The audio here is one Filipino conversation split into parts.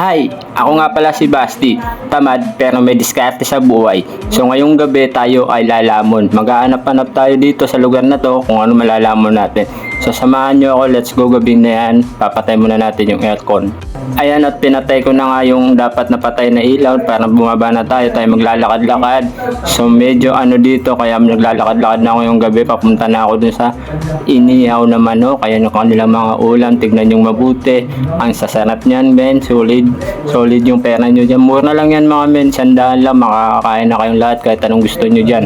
Hi! Ako nga pala si Basti. Tamad pero may diskarte sa buhay. So ngayong gabi tayo ay lalamon. Maghahanap-hanap tayo dito sa lugar na to kung ano malalamon natin. So samahan nyo ako, let's go gabi na yan. Papatay muna natin yung aircon. Ayan at pinatay ko na nga yung dapat napatay na ilaw para bumaba na tayo tayo maglalakad-lakad. So medyo ano dito kaya naglalakad-lakad na ako yung gabi papunta na ako dun sa inihaw na manok. Kaya yung kanilang mga ulam, tignan yung mabuti. Ang sasarap niyan men, solid. Solid yung pera nyo dyan. Mura lang yan mga men, sandaan lang makakakain na kayong lahat kahit anong gusto nyo dyan.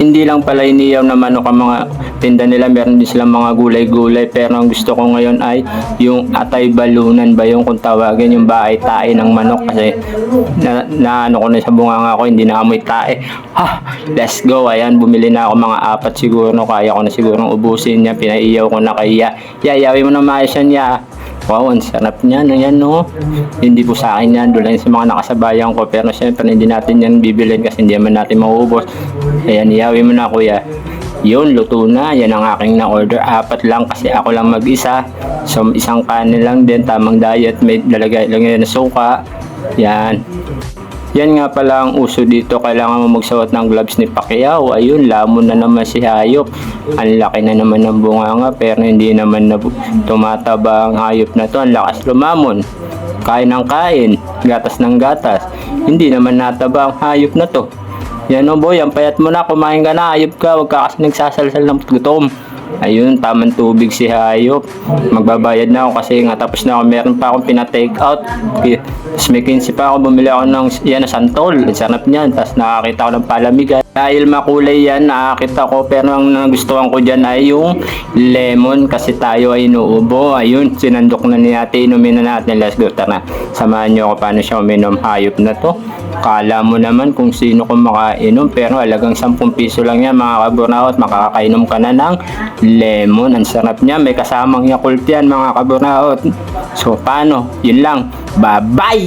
Hindi lang pala iniyaw na manok ang mga tinda nila, meron din silang mga gulay-gulay. Pero ang gusto ko ngayon ay yung atay balunan ba yung kung tawagin yung bahay tae ng manok kasi na, na ano ko na sa bunganga ko, hindi na amoy tae. Ha, let's go. Ayan, bumili na ako mga apat siguro. Kaya ko na siguro ubusin niya. Pinaiyaw ko na kaya. Yayawi mo na maayos yan, ya. Wow, ang sarap niyan. Ayan, no? Hindi po sa akin yan. Doon sa mga nakasabayan ko. Pero syempre, hindi natin yan bibilin kasi hindi naman natin mauubos. Ayan, iyawi mo na, kuya. Yun, luto na. Yan ang aking na-order. Apat lang kasi ako lang mag-isa. So, isang kanin lang din. Tamang diet. May lalagay lang yan na suka. Yan. Yan nga pala ang uso dito. Kailangan mo magsuot ng gloves ni Pacquiao. Ayun, lamon na naman si Hayop. Ang laki na naman ng bunganga pero hindi naman na tumataba ang hayop na to. Ang lakas lumamon. Kain ng kain. Gatas ng gatas. Hindi naman nataba ang hayop na to. Yan o boy, ang payat mo na. Kumain ka na. Hayop ka. Huwag ka kasi nagsasalsal ng gutom. Ayun, tamang tubig si Hayop. Magbabayad na ako kasi nga tapos na ako. Meron pa akong pina-take out. Tapos may 15 pa ako. Bumili ako ng yan, na santol. Sarap niyan. Tapos nakakita ako ng palamigan. Dahil makulay yan, nakakita ko. Pero ang nagustuhan ko dyan ay yung lemon kasi tayo ay inuubo. Ayun, sinandok na ni ate. Inumin na natin. Let's go. Tara. Samahan niyo ako paano siya uminom hayop na to. Kala mo naman kung sino kung makainom. Pero alagang 10 piso lang yan mga kaburnaot. Makakainom ka na ng lemon. Ang sarap niya. May kasamang yakult yan mga kaburnaot. So paano? Yun lang. Bye-bye!